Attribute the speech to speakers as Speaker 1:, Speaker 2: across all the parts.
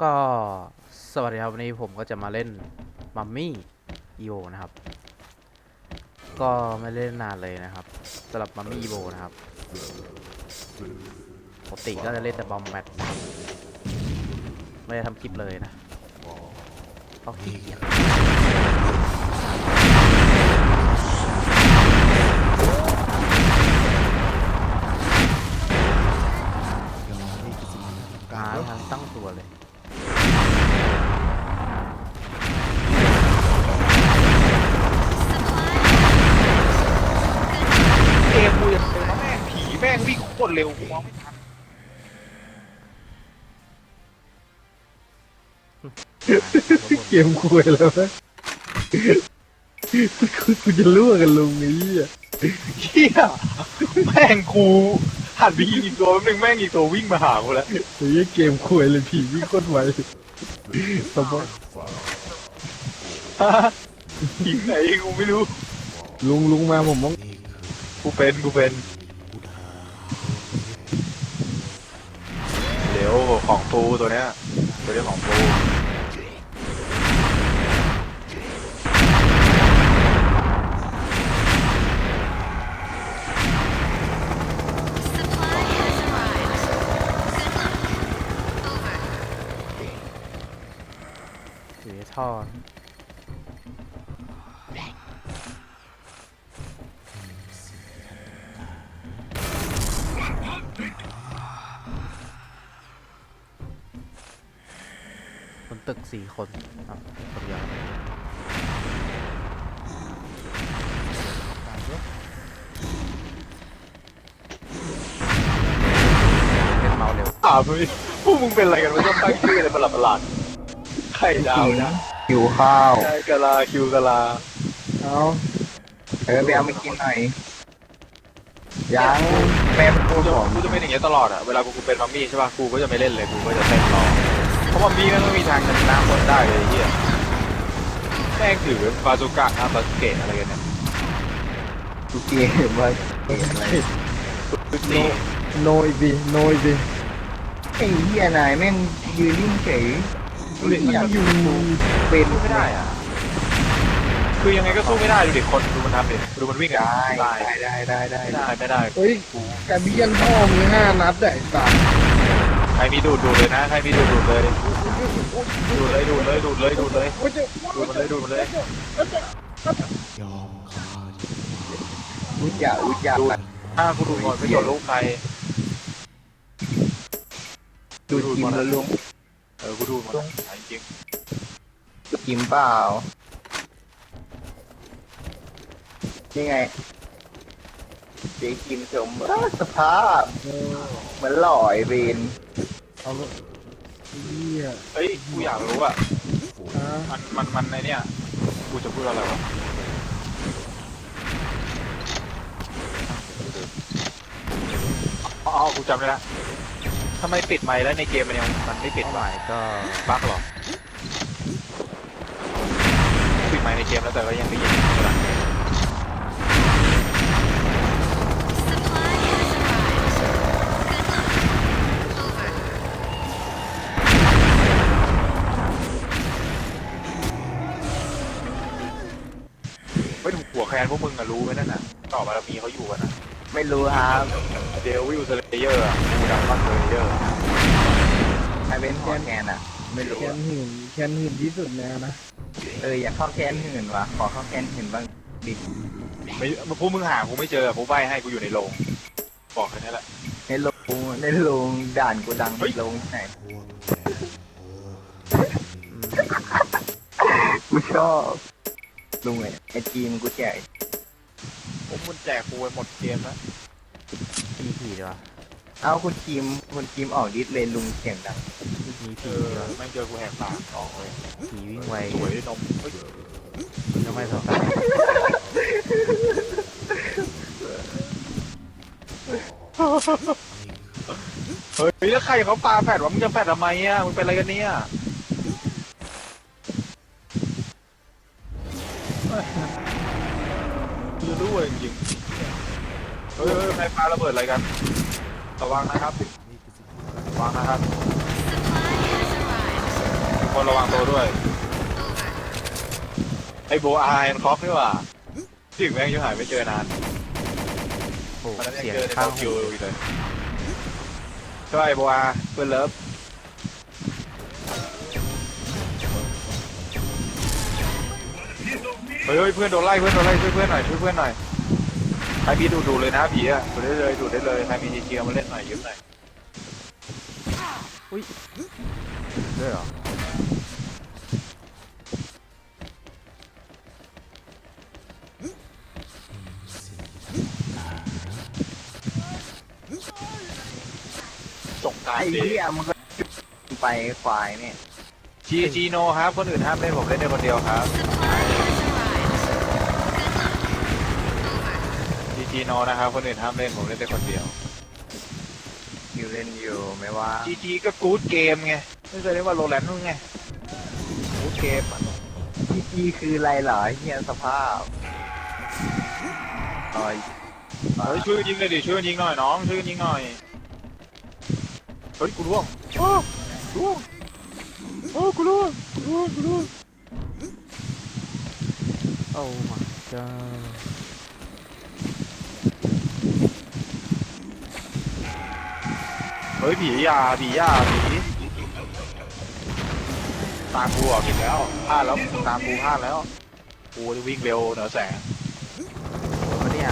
Speaker 1: ก็สวัสดีครับ วันนี้ผมก็จะมาเล่นมัมมี่อีโนะครับ ก็ไม่เล่นนานเลยนะครับสำหรับมัมมี่อีโนะครับปกติก็จะเล่นแต่บอมแมทไม่ได้ทำคลิปเลยนะเพราะขี้เกียจหาทางตั้งตัวเลย
Speaker 2: ตรเร็วกูมองไม่ทัน
Speaker 3: เกมคุยแล้วนะกูกูจะล่วกันลงนี้อะ
Speaker 2: เฮียแม่งกูหันไปยิงอีกตัวนึงแม่งอีกตัววิ่งมาหากูแล้ว
Speaker 3: ไอ้เหี้ยเกมคุยเลยผีวิ่งโคตรไวสมมติ
Speaker 2: ผีไหนกูไม่รู้
Speaker 3: ลุงลุงมาผมมอง
Speaker 2: กูเป็นกูเป็นเดี๋ยว ของปูตัวเนี้ยตัวเนี้ยของปู
Speaker 1: ถือท่อ ตึกสี่คนอะคนเดียวเล่นเมาเร็ว
Speaker 2: ถามเลยพวกมึงเป็นอะไรกันวะต้องตั้งชื่ออะไรประหลาดประหลาดๆไข่ดาวนะ
Speaker 4: หิวข้าว
Speaker 2: ใช่กะลาคิวกะลา
Speaker 3: เอา
Speaker 4: เออไปเอามากินหน่อยยังแม่มันพู
Speaker 2: กู
Speaker 4: ด
Speaker 2: จะ
Speaker 4: ผม
Speaker 2: กูจะเป็นอย่างเงี้ยตลอดอะเวลากูเป็นมัมมี่ใช่ป่ะกูก็จะไม่เล่นเลยกูก็จะเต้นรอ เพราะมัมมี่ก็ไม่มีทางชนะคนได้เลยไอ้เฮียแม่งถือบาซูกะนะบาซูเกะอะไรกันเนี่ย
Speaker 4: กูเกมว่าเกมอะไร
Speaker 2: นี่
Speaker 3: โนอีกดิโนอีกดิ
Speaker 4: ไอ้เหี้ยนายแม่งยืนนิ่งเฉย
Speaker 2: ดูดิมัน
Speaker 4: อยาก
Speaker 2: ก็
Speaker 4: อยู่เป็น
Speaker 2: สู้ไม่ได้อะคือยังไงก็สู้ไม่ได้ดูดิคนดูมันทำดิดูมันวิ่งอะ
Speaker 4: ได้
Speaker 2: ได้
Speaker 4: ได้ได้ได้ได้
Speaker 2: ไม่ได้ไม่ได้
Speaker 3: เฮ้ยแต่เบี้ยนพ่อมีห้านัดแต่ไอ้สัตว์
Speaker 2: ใค รมีดูดดูดเลยนะ ใครมีดูดดูดเลย ดูดเลยดูดเลยดูดเลยดูดเลย
Speaker 3: โอ้ยเจ้า
Speaker 2: ดูดมันเลยดูดมันเลย
Speaker 4: อุจจาอุจจา
Speaker 2: ดูดถ้ากูดูดก่อนไม่โดนลูกใคร
Speaker 4: ดูดกินแล้วลุง
Speaker 2: เออกูดูดมันจริง
Speaker 4: กินเปล่านี่ไงเจ๊กินสมอ้าวสภาพ
Speaker 3: เห
Speaker 4: มือนหล่อยเวน
Speaker 3: เอาละเหี้ย
Speaker 2: เฮ้ยกูอยากรู้อะ
Speaker 3: อะ
Speaker 2: มันมันมันในเนี่ยกูจะพูดอะไรวะอ๋อกูจำได้ละทำไมปิดไมค์แล้วในเกมมันยังมันไม่ปิด
Speaker 1: เป้าห
Speaker 2: วะ
Speaker 1: มายก็
Speaker 2: บั๊กเหรอปิดไมค์ในเกมแล้วแต่ก็ยังได้ยิน รู้ไหมนั่นน่ะต่อบารมีเขาอยู่กันนะ
Speaker 4: ไม่รู้ครับ
Speaker 2: เดวิลสเลเยอร์กูดังมากสเลเยอร์
Speaker 4: ใครเป็นขอแคนอะ ไม่รู้
Speaker 3: แคน
Speaker 4: อะ
Speaker 3: หื่นแคนหื่นที่สุดแล้วนะ
Speaker 4: เอออยากเข้าแคนหื่นวะขอเข้าแคนหื่นบ้างดิ
Speaker 2: ไม่พวกมึงหากูไม่เจอกูใบให้กูอยู่ในโรงบอกแค่นี้แหละ
Speaker 4: ในโรงในโรงด่านกูดัง
Speaker 2: เฮ้ย
Speaker 4: โรงที่ไหน
Speaker 1: อืม
Speaker 4: กูชอบลุงไงไอจีมกูแจก
Speaker 2: ผมมันแจกกูไปหมดเกมแล้ว
Speaker 1: มีผีดีวะ
Speaker 4: เอาคุณทีมคุณทีมออกดิสเลยลุงเสียงดัง
Speaker 1: มี
Speaker 2: เอ
Speaker 1: ผี
Speaker 2: อ
Speaker 1: ดีวะ
Speaker 2: ไม่เจอกูแหกปากออกเลย
Speaker 1: ผีวิ่งไว
Speaker 2: สวยนมเฮ้ย
Speaker 1: ทำไมสตาร์
Speaker 2: เฮ้ยแล้วใครเขาปาแฟดวะมึงจะแฟดทำไมอะมึงเป็นอะไรกันเนี่ย กูจะรู้เลยจริงๆเฮ้ยเฮ้ยใครปาระเบิดอะไรกัน ระวังนะครับระวังนะครับคนระวังตัวด้วย ไอ้โบอาร์แอนคอฟนี่หว่าถึงแม่งยังหายไม่เจอนาน
Speaker 1: โอ้
Speaker 2: มันนั้นยัง
Speaker 1: เสียง
Speaker 2: เจอใน
Speaker 1: ข้าง
Speaker 2: โตเกียวอยู่เลยใช่ไอ้โบอาร์เพื่อนเลิฟ เฮ้ยเฮ้ยเพื่อนโดนไล่เพื่อนโดนไล่ช่วยเพื่อนหน่อยช่วยเพื่อนหน่อยใครมีดูดูเลยนะผีอะดูได้เลยดูได้เลยใครมีจีเกียมาเล่นหน่อยยืมหน่อย
Speaker 1: ด้วยเหรอ
Speaker 2: ส่งการ
Speaker 4: ไอ้
Speaker 2: ดี
Speaker 4: เหี้ยมันก็ไปควายเนี่ย
Speaker 2: จีจีโนครับคนอื่นห้ามเล่นผมเล่นในคนเดียวครับ จีจีโนนะครับ คนอื่นห้ามเล่นผมเล่นในคนเดียว
Speaker 4: อยู่เล่นอยู่ไม่ว่า
Speaker 2: จีจีก็กู๊ดเกมไงไม่เคยเรียกว่าโรแลนด์นู่นไงกู๊ดเกมอะ
Speaker 4: จีจีคืออะไรเหรอเฮียสภาพอ๋อย
Speaker 2: เฮ้ยช่วยยิงเลยดิช่วยยิงหน่อยน้องช่วยยิงหน่อยเฮ้ยกูร่วงอ้าวร่วงโอ้กูร่วงกูร่วงกูร่วง
Speaker 1: โอ้ my god
Speaker 2: เฮ้ยผียาผียาผีตามกูอะผิดแล้วพลาดแล้วตามกูพลาดแล้ว กูจะวิ่งเร็วเหนือแสง
Speaker 1: วะเนี่ย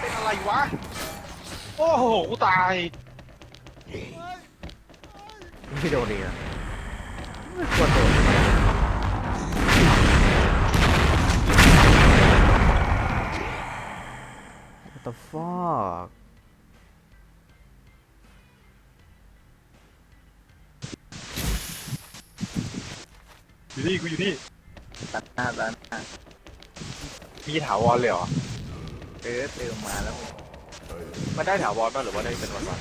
Speaker 2: เป็นอะไรวะ โอ้โห กูตาย
Speaker 1: ไม่โดนดีอะไม่ควรโดน the fuck
Speaker 2: อยู่นี่กูอยู่นี่
Speaker 4: ตัดหน้าตัดหน้า
Speaker 2: มีถาวรเลยเหรอ
Speaker 4: เออเติมมาแล้ว
Speaker 2: มันได้ถาวรป่ะหรือว่าได้เป็นวันวัน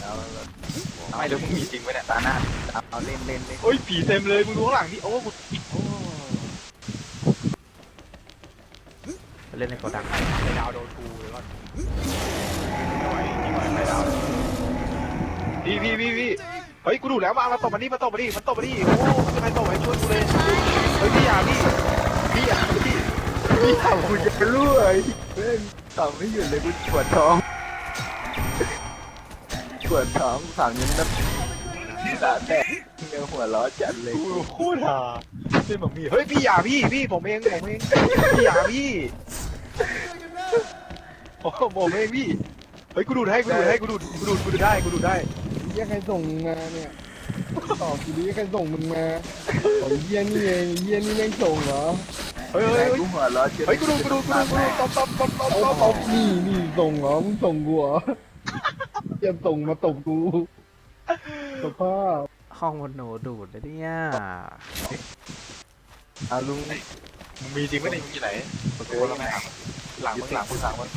Speaker 4: แล้ว
Speaker 2: ไม่เดี๋ยวมึงมีจริงไหมเนี่ย
Speaker 4: ตาหน้าเอาเล่นเล่นเล่น
Speaker 2: โอ้ยผีเต็มเลยมึงดูข้างหลังนี่โอ้กูโอ้
Speaker 1: ไป เล่นในโกดัง
Speaker 2: ไข่ดาวโดนกูเลยก่อนไม่ไหวจริงไหวไข่ดาวพี่พี่พี่พี่เฮ้ยกูดูแล้วมามาตบมันนี่มาตบมันนี่มันตบมันนี่โอ้จะใครตบให้ช่วยกูเลยเฮ้ยพี่อย่าพี่พี่อย่าพี่
Speaker 4: พี่ทำคุณจะรู้เลยเล่นทำไม่หยุดเลยกูปวดท้องปวดท้องสามนิ้วนับตาแตกเนื้อหัวล้อจัดเลย
Speaker 2: กูโคตรห่าเป็นแบบมีเฮ้ยพี่อย่าพี่พี่ผมเองผมเองพี่อย่าพี่ โอ้ผมเองพี่เฮ้ยกูดูดให้กูดูดให้กูดูดกูดูดกูดูดได้กูดูดได้
Speaker 3: เฮียใครส่งมึงมาเนี่ยตอบกูดิใครส่งมึงมาโอ้ยเฮียนี่เองเฮียนี่แม่งส่งเหรอ
Speaker 2: เฮ้ยเฮ้ย
Speaker 4: กูหัวล้อจัด
Speaker 2: เฮ้ยกูดูกูดูกูดูกูดูตบตบตบตบ
Speaker 3: เอา
Speaker 2: ตบ
Speaker 3: ตบนี่นี่ส่งเหรอมึงส่งกูเหรอจะส่งมาตบกูสภาพ
Speaker 1: ห้องมันโนดูดนะเนี่ย
Speaker 4: เอาลุง
Speaker 2: มึงมีจริงไหมเนี่มึงอยู่ไหนประตูแล้วไหมหลังมึงหลังมึงหลังมึง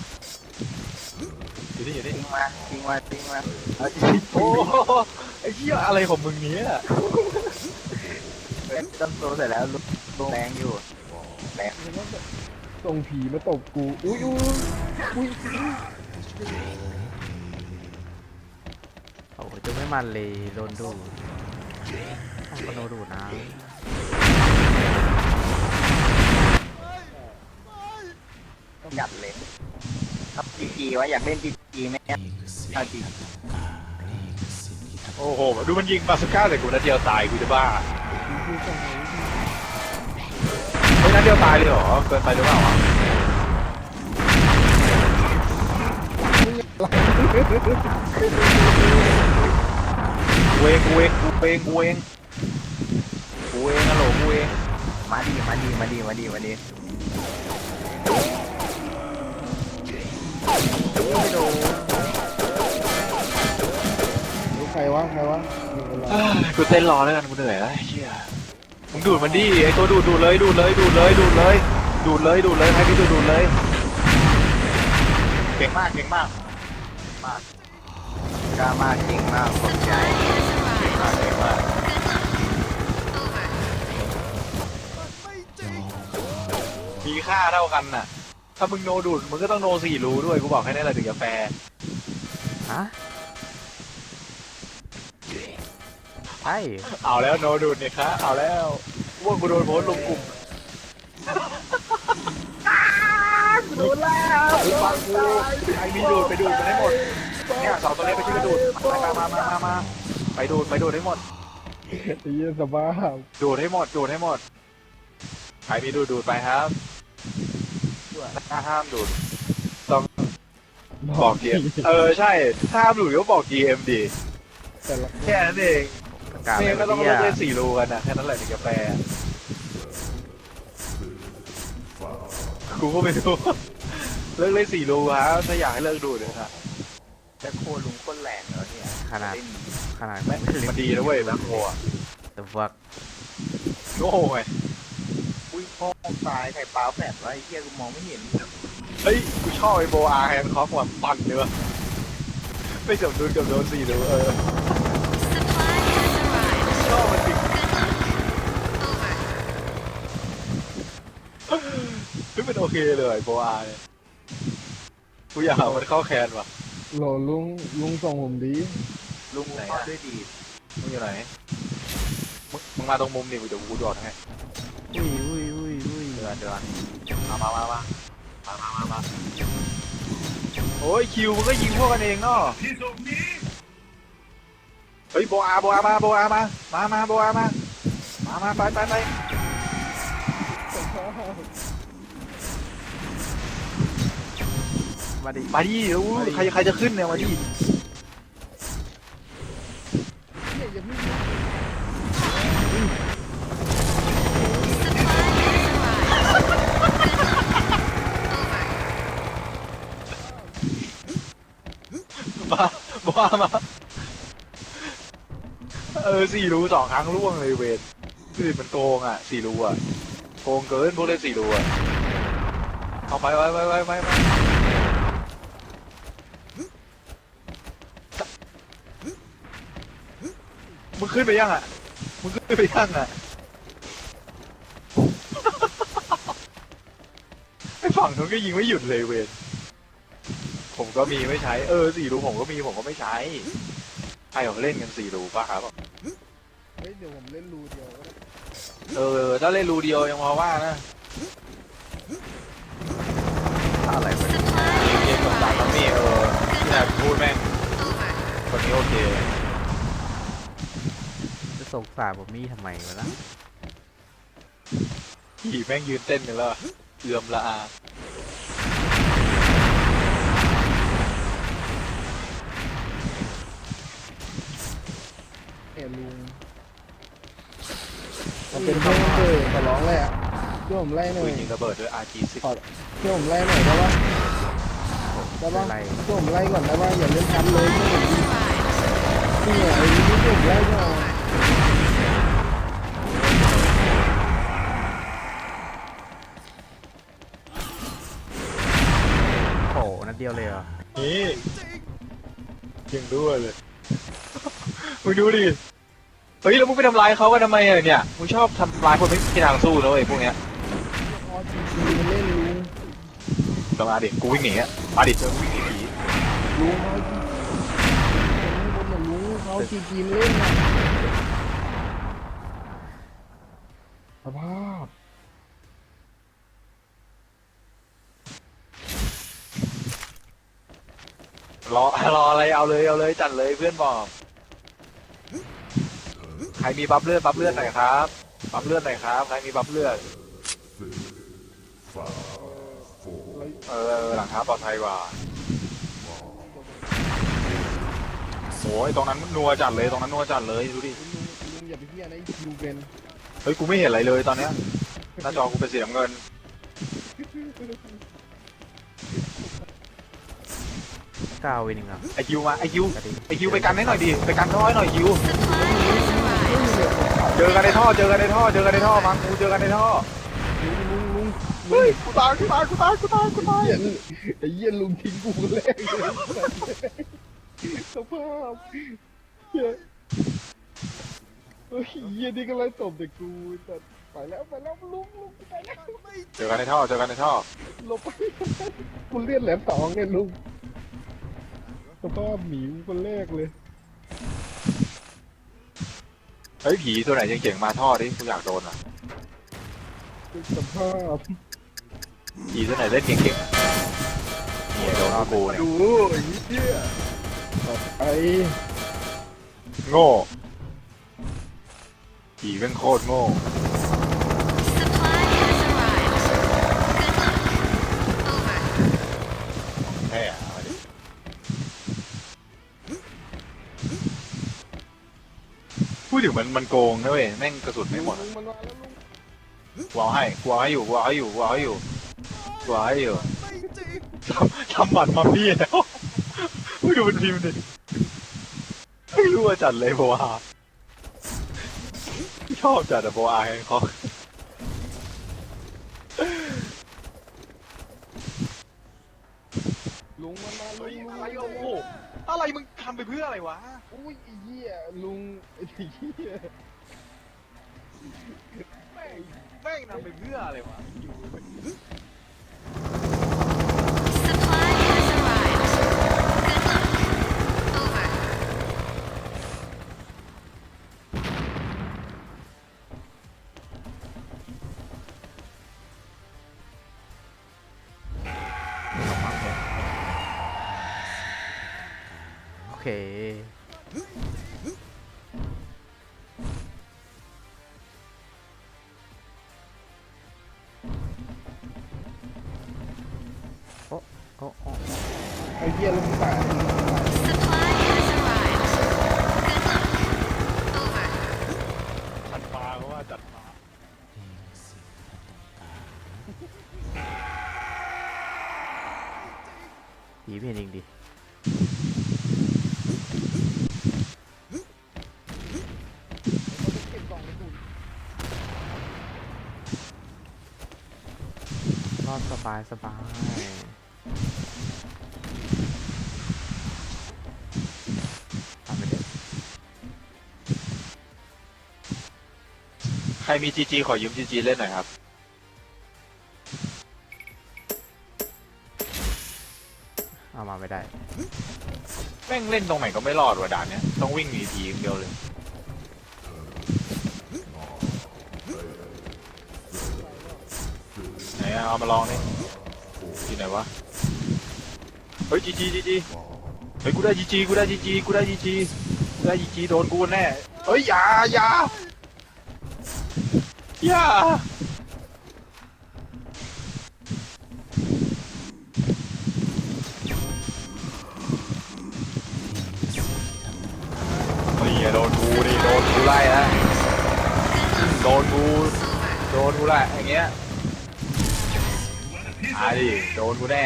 Speaker 2: อยู่นี่อยู่นี่
Speaker 4: ทิ้งมาทิ้งมาทิ้งมา
Speaker 2: โอ้ไอ้เหี้ยอะไรของมึงเนี้ย
Speaker 4: ต้นโตเสร็จแล้วลุงลุงแรงอยู่แรง
Speaker 3: ส่งผีมาตบกู อุ้ยอุ้ย
Speaker 1: โอ้ยจะไม่มันเลยโดนดูดห้องมันโดูดนะ
Speaker 4: จัดเลยครับจีจีวะอยากเล่นจีจีไหมเอาจี
Speaker 2: โอ้โห ดูมันยิงบาสก้าใส่กูนัดเดียวตายกูจะบ้าเฮ้ยนัดเดียวตายเลยเหรอ เกินไปหรือเปล่าวะกูเองกูเองกูเองกูเองกูเองนะโหลกูเอง
Speaker 4: มาดีมาดีมาดีมาดีมาดีะ
Speaker 3: ใครวะมีคนรอ
Speaker 2: กูเต้นรอแล้วกันกูเหนื่อยแล้วไอ้เชี่ยมึงดูดมันดิไอตัวดูดดูดเลยดูดเลยดูดเลยดูดเลยดูดเลยดูดเลยใครที่ดูดดูดเลยเก่งมากเก่งมาก
Speaker 4: กล้ามากเก่งมากขอบใจ
Speaker 2: เก่งมากเก่งมากมีค่าเท่ากันน่ะ ถ้ามึงโนดูดมึงก็ต้องโนสี่รูด้วยกูบอกให้ได้เลยถึงจะแฟร์
Speaker 1: ฮะ ใช่
Speaker 2: เอาแล้วโนดูดเนี่ยครับเอาแล้วว่ากูโดนโพสต์ลงกลุ่มโดนแล้วฟังกูไอ้มีดูดไปดูดมันให้หมดเนี่ยสองตัวนี้ไปช่วยกันดูดไปมามามามามาไปดูดไปดูดให้หมด
Speaker 3: ไอ้เหี้ยสภาพ
Speaker 2: ดูดให้หมดดูดให้หมดใครมีดูดดูดไปครับถ้าห้ามดูดต้องบอกเกมเออใช่ถ้าห้ามดูดก็บอก GM ดี
Speaker 3: แต่ละ
Speaker 2: แค่นั้นเอง
Speaker 1: ประ กาศ
Speaker 2: เม
Speaker 1: เลย
Speaker 2: ย์ก็ต้อง
Speaker 1: เนี่
Speaker 2: เลิ
Speaker 1: ย
Speaker 2: กเล่นสี่รูกันนะแค่นั้นแหละถึงจะแฟร์กูก็ไม่รู้เลิกเล่นสี่รูฮะถ้าอยากให้เลิกดูดเลยนะ
Speaker 4: จะโคลุงโคนแรงแล้วเนี่ย
Speaker 1: ขนาดขนาด
Speaker 2: แม่งมันดีนะเว้ยแบงโคอะ
Speaker 1: แต่ว่า
Speaker 2: โง่ไง
Speaker 4: อุ้ยพ่อตายใครปลาแฝดวะไอ้เหี้ยกูมองไม่เห็น
Speaker 2: เฮ้ยกูชอบไอ้โบอาร์แฮนด์คอฟว่ะปั่นเนื้อไม่สมดุลกับโดนสี่รูเออ
Speaker 5: Supply has arrived.
Speaker 2: ชอมันจริง
Speaker 5: Over.
Speaker 2: เฮ้ยมันโอเคเลยโบอาร์เนี่ยกูอยากเอามันเข้าแคนว่ะ
Speaker 3: โหลลุงลุงส่งผมดี
Speaker 4: ลุงเข้าด้วยดี
Speaker 2: มึงอยู่ไหนมึงมึงมาตรงมุมนี่กูเดี๋ยวกูโดดให้
Speaker 1: อุ้ยอุ้ยอุ้ยอุ้ย
Speaker 2: เดือนเดือนมามามามามามามามาโอ้ยคิวมึงก็ยิงพวกกันเองเนาะ เฮ้ยโบอาโบอามาโบอามามามาโบอามามามาไปไปไป
Speaker 1: มาดิ
Speaker 2: มาดิอู้ใครใครจะขึ้นเนี่ยมาดิมาโบอามาเออ สี่รูสองครั้งล่วงเลยเวรคือมันโกงอะสี่รูอะโกงเกินพวกเล่นสี่รูอะเอาไปไปไปไปไปไปมึงขึ้นไปยังอะมึงขึ้นไปยังอะไอ้ฝั่งนู้นก็ยิงไม่หยุดเลยเวนผมก็มีไม่ใช้ เออสี่รูผมก็มีผมก็ไม่ใช้ ใครเขาเล่นกันสี่รูป่ะครับ
Speaker 3: ยวผมเล่นรูเดียวก็ได้
Speaker 2: เออถ้าเล่นรูเดียวยังพอว่านะ
Speaker 1: อะไรวะเนี่ย
Speaker 2: เกมต่างๆแล้วนี่เออที่นายพูดแม่งคนนี้โอเค
Speaker 1: จะสงสารผมมี่ทำไมวะล่ะ
Speaker 2: ขี่แม่งยืนเต้นกันแล้วเอือมละอา
Speaker 3: เนี่ยลุง มันเป็นเพื่อนเกิดขอร้องเลยอะช่วยผมไล่หน่อ
Speaker 2: ปื
Speaker 3: ย
Speaker 2: นยิงระเบิดด้วย RG10
Speaker 3: ช่วยผมไล่หน่อยได้ปะได้ปะ
Speaker 1: อะไร
Speaker 3: ช่วยผมไล่ก่อนได้ปะอย่าเล่นทันเลยช่วยผมดินี่ไงไอ้นี่ช่วยผมไล่หน่อย
Speaker 1: โอ้โหนัดเดียวเลยเหรอ
Speaker 2: นี่ยิงด้วยเลย มึงดูดิ เฮ้ยแล้วมึงไปทำร้ายเขากันทำไมอะเนี่ยมึงชอบทำร้ายคนไม่มีทางสู้นะเว้ยพวกเนี้ย
Speaker 3: ออทีทีมันเล่นลุง
Speaker 2: ลงมาดิกูวิ่งหนีอะมาดิเจอกูวิ่งหนีผี
Speaker 3: ลุงเขาทีคนบนน่ะลุงเขาทีทีมเล่นนะสภาพ
Speaker 2: รอรออะไรเอาเลยเอาเลยจัดเลยเพื่อนบอก ใครมีบัฟเลือดบัฟเลือดหน่อยครับ บัฟเลือดหน่อยครับ ใครมีบัฟเลือด เออหลังเท้าปลอดภัยกว่าโอ้ยตรงนั้นนัวจัดเลยตรงนั้นนัวจัดเลยดูดิ
Speaker 3: ลุงลุงอย่าไปเพี้ยนะไอ้คิวเป็น
Speaker 2: เฮ้ยกูไม่เห็นอะไรเลยตอนเนี้ยหน้าจอกูเป็นสีน้ำเงิน
Speaker 1: เก้าวินหนึ่งเหรอ
Speaker 2: ไอคิวมาไอคิว
Speaker 1: กระดิ่ง
Speaker 2: ไอคิวไปกันให้หน่อยดิไปกันท่อให้หน่อยคิว
Speaker 5: Supply has arrived.
Speaker 2: เจอกันในท่อ เจอกันในท่อ เจอกันในท่อมังกูเจอกันในท่อ
Speaker 3: ลุงลุงลุง
Speaker 2: เฮ้ยกูตายกูตายกูตายกูตายกูตาย
Speaker 3: เหี้ยไอ้เหี้ยลุงทิ้งกูคนแรกเลยสภาพเหี้ยเฮ้ยเหี้ยนี่ก็ไล่ตบแต่กูแต่ไปแล้วไปแล้วลุงลุงไปแล้ว
Speaker 2: เจอกันในท่อ เจอกันในท่อ
Speaker 3: หลบไปคุณเลือดแหลมสองไงลุงสภาพหมีคนแรกเลย
Speaker 2: เฮ้ยผีตัวไหนเจ๋งๆมาท่อดิกูอยากโดนอะ
Speaker 3: สภาพ
Speaker 2: ผีตัวไหนเล่นเก่งๆเนี่ยโดนกูเนี่ย
Speaker 3: ดูไอ้เหี้ยต่อไป
Speaker 2: โง่ผีเป็นโคตรโง่ ดถึงมันมันโกงนะเว้ยแม่งกระสุนไม่หมด
Speaker 3: ลุงมันมาแล้วลุง
Speaker 2: กูเอาให้กูเอาให้อยู่กูเอาให้อยู่กูเอาให้อยู่กูเอาให้อยู่ทำทำหมัดมาพี่แล้วไม่ดูมันพิมพ์ดิไม่รู้ว่าจัดเลยโบอาชอบจัดอะโบอาแฮงคอก
Speaker 3: ลุงมันมาลุงลุง
Speaker 2: อะไรโอ้โหอะไรมึงทำไปเพื่ออะไรวะ
Speaker 3: อุ้ยไอ้เหี้ยลุงไอ้เหี้ย
Speaker 2: แม่งแม่งทำไปเพื่ออะไรวะอยู่
Speaker 3: ไอ้เหี้ยลุงตาย
Speaker 5: Supply has arrived. Good luck. Over.
Speaker 2: จัดมาเพราะว่าจัดมา
Speaker 1: ผีไม่เห็นจริงดิ
Speaker 3: ร
Speaker 1: อดสบายสบาย
Speaker 2: รมีจีจีขอยืมจีจีเล่นหน่อยครับ
Speaker 1: เอามาไม่ได้
Speaker 2: แม่งเล่นตรงไหนก็ไม่รอดว่ะด่านเนี้ยต้องวิ่งหนีผีอย่างเดียวเลย ไหนอะเอามาลองดิที่ไหนวะ เฮ้ยจีจีจีจีเฮ้ยกูได้จีจีกูได้จีจีกูได้จีจีกูได้จีจีโดนกูแน่เฮ้ยอย่าอย่า อย่านี่โดนกูนี่โดนกูไล่แล้วโดนกูโดนกูแหละอย่างเงี้ยอาดิโดนกูแน่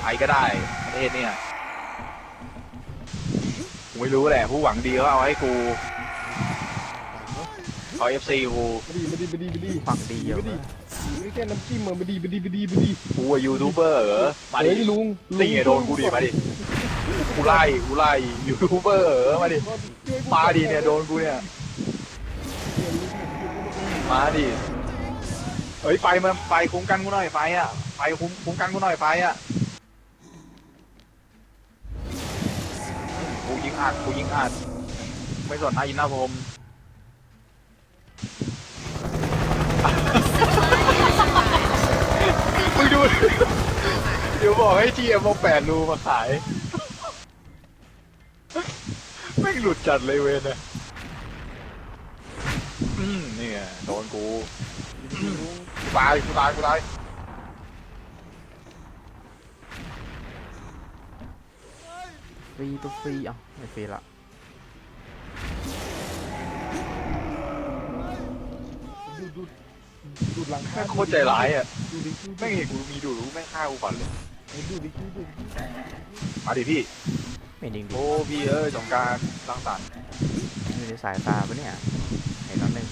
Speaker 2: ใครก็ได้ประเทศเนี่ยกูไม่รู้แหละผู้หวังดีเขาเอาให้กู เอาเอฟซีกู
Speaker 3: มาดีมาดีมาดีมาดี
Speaker 1: ฟังดีเยอะ
Speaker 3: มาดี
Speaker 1: นะ
Speaker 3: ไม่แค่น้ำจิ้มมามาดีมาดีมาดีมาดี
Speaker 2: กูอะยูทูบเบอร์เหรอมาดิ
Speaker 3: เฮ้ยลุง
Speaker 2: นี่ไงโดนกูดิมาดิกูไล่กูไล่ยูทูบเบอร์เหรอมาดิมาดิเนี่ยโดนกูเนี่ยมาดิเฮ้ยไฟมันไฟคุ้มกันกูหน่อยไฟอะไฟคุ้มคุ้มกันกูหน่อยไฟอะกูยิงอัดกูยิงอัดไม่สนนะอินนาผม มึงดู เดี๋ยวบอกให้ทีเอ็มเอาแปดรูมาขาย ไม่งหลุดจัดเลยเวนเนี่ยอืมนี่ไงโดนกูอืมกูตายกูตายกูตาย
Speaker 1: ฟรีตัวฟรีเอ้าไม่ฟรีละ
Speaker 3: ดูดู ดูหลังคา
Speaker 2: แม่งโคตรใจร้ายอะ
Speaker 3: ดูดิดู
Speaker 2: แม่งเห็นกูมีดูรู้แม่งฆ่ากูก่อนเลย
Speaker 3: ดูดิดูดิ
Speaker 2: มาดิพี่
Speaker 1: ไม่จริงดิ
Speaker 2: โอ้พี่เอ้ยสงกรารสร้างสรรค์
Speaker 1: อยู่ในสายตาปะเนี่ยเห็นแล้วหนึ่ง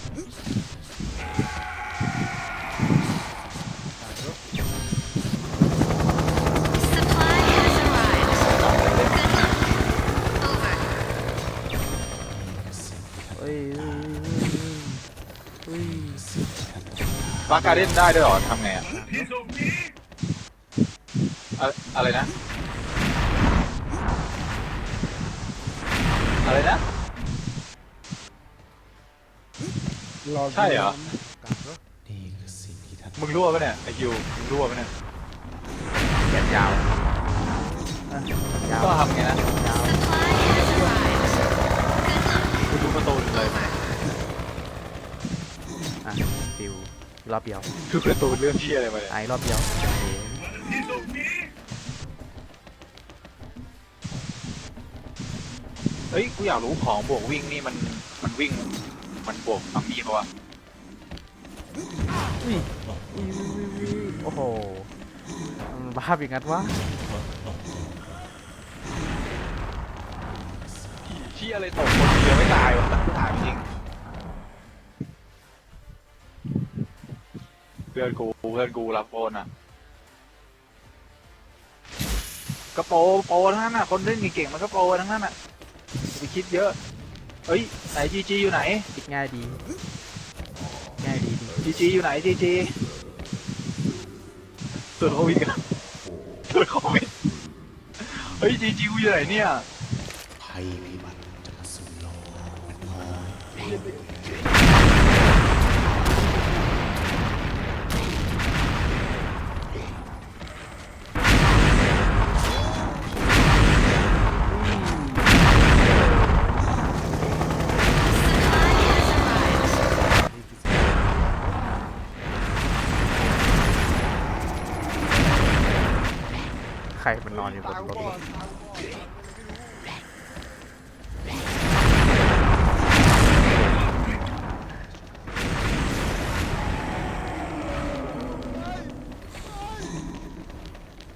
Speaker 2: บาการเล่นได้ด้วยเหรอทำไงอะอะอะไรนะ อะไรนะ
Speaker 3: รอ
Speaker 2: ใช่เหรอมึงรั่วปะเนี่ยไอคิวมึงรั่วปะเนี่ย
Speaker 1: แขนยาวอะแขนยาว
Speaker 2: ก็ทำไงนะ
Speaker 1: ยาว
Speaker 5: Supply has arrived. Good luck.
Speaker 2: กูดูประตูเลย
Speaker 1: รอบเดียว
Speaker 2: คือประตูเรื่องที่อะไรมาเนี่ย
Speaker 1: ไอ้รอบเดียวโอเค
Speaker 2: เฮ้ย กูอยากรู้ของบวกวิ่งนี่มัน มันวิ่ง มันบวกมัมมี่ปะวะ
Speaker 1: อุ้ยอุ้ยอุ้ยอุ้ยอุ้ยโอ้โหมันบ้าอย่างนั้นวะ
Speaker 2: เชี่ยอะไรตกคนเดียวไม่ตายวะถามจริง เพื่อนกูเพื่อนกูรับโอนอะกระโปรโปรทั้งนั้นอะคนเล่นเก่งๆมันก็โปรทั้งนั้นอะอย่าไปคิดเยอะเฮ้ยไหนจีจีอยู่ไหน
Speaker 1: คิดง่ายดี ง่ายดีดี
Speaker 2: จีจีอยู่ไหนจีจีตรวจโควิดกันตรวจโควิดเฮ้ยจีจีอยู่ไหนเนี่ย
Speaker 6: ภัยพิบัติจะมาสู่โลก อย
Speaker 1: ใครมันนอนอยู่บนรถ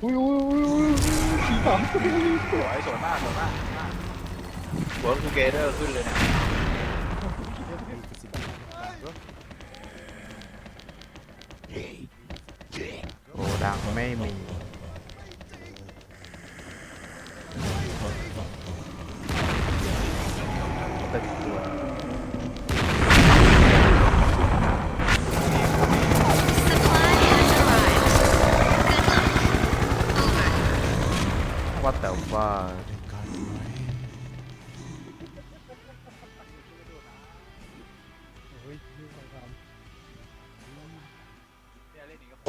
Speaker 3: อุ้ยอุ้ยอุ้ยอุ้ยขี่สามตัว
Speaker 2: สวยสวยมากสวยมากเวิร์กทูเกเดอร์ขึ้นเลยเนี่ย
Speaker 1: โอ้ดังไม่มี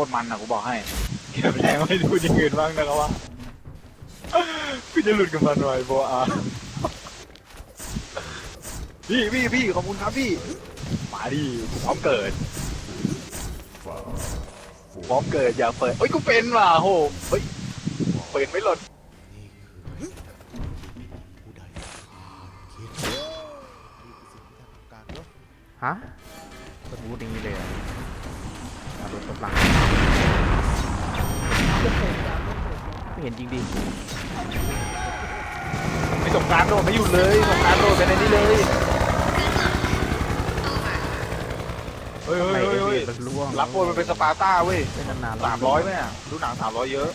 Speaker 1: ต
Speaker 2: รมันนะกูบอกให้เก็บแรงไม่ดูอย่างอื่นบ้างนะครับว่ากูจะหลุดกับมันหน่อยโบอาพี่พี่พี่ขอบคุณครับพี่มาดิกูพร้อมเกิดพร้อมเกิดอย่าเปิดเฮ้ยกูเป็นว่ะโหเฮ้ยเปิดไม่หล่น
Speaker 1: ฮะสมูทอย่างนี้เลยเหรอะมารถกำลัง ไม่เห็นจริงดิ
Speaker 2: ไม่สงกรารโดดไม่หยุดเลยสงกรารโดดไปในนี้เลย
Speaker 5: Good luck. Over.
Speaker 2: เฮ้ยเฮ้
Speaker 1: ไม่
Speaker 2: ยเฮ้ย
Speaker 1: เห็
Speaker 2: เฮ้ย
Speaker 1: นมันล่วง
Speaker 2: รับโอนมันเป็นสปาร์ต้าเว้ย
Speaker 1: เป็นนานๆ
Speaker 2: สามร้อยไหมอะดูหนังสามร้อยเยอะ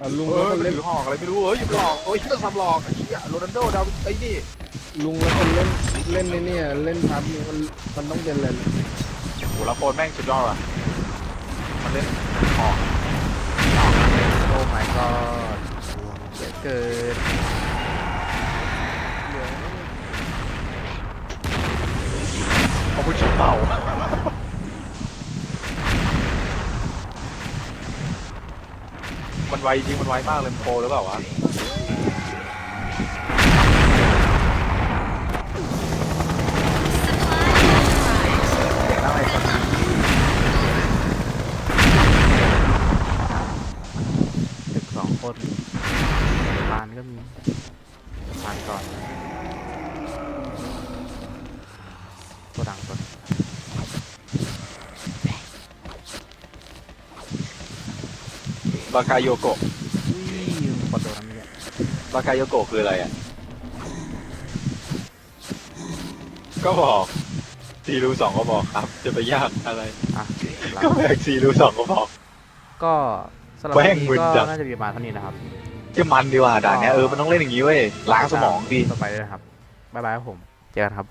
Speaker 3: อะลุง
Speaker 2: เอ
Speaker 3: แล้ว
Speaker 2: อ
Speaker 3: ก็
Speaker 2: มัน
Speaker 3: เล่น
Speaker 2: ถือหอกอะไรไม่รู้เฮ้ยอยู่หลอกโอ้ยเรื่องสำหลอกไอ้เหี้ยโรนัลโดดาวไอ้นี่
Speaker 3: ลุงแล้วก็เล่นเล่นในเนี่ยเล่นพับนี่มันมันต้องเป็นอะไร
Speaker 2: โหรับโอนแม่งสุดยอดว่ะ มันเล่นหอก
Speaker 1: โอ้ไม่ก็เกิดเกิน
Speaker 2: ขอบคุณชิบเป่ามันไวจริงมันไวมากเลยโปรหรือเปล่าวะ บากาโยโกะ
Speaker 1: อุ้ยปวดตัวน้ำเนี่ย
Speaker 2: บากาโยโกะคืออะไรอะ ก็บอกซีรูสองก็บอกครับ จะไปยากอะไร
Speaker 1: อะสำหรับ
Speaker 2: ก็แบกซีรูสองก็บอก
Speaker 1: ก็สำหรับ
Speaker 2: แม่
Speaker 1: วัน
Speaker 2: ง
Speaker 1: นี้
Speaker 2: มึน
Speaker 1: ก็
Speaker 2: จัง
Speaker 1: น่าจะมีประมาณเท่านี้นะครับ
Speaker 2: จะมันดีกว่าด่านเนี้ยเออมันต้องเล่นอย่างนี้เว้ยล้างสมองดิ
Speaker 1: ต่อไปเลยนะครับ บ๊ายบายครับผม เจอกันครับ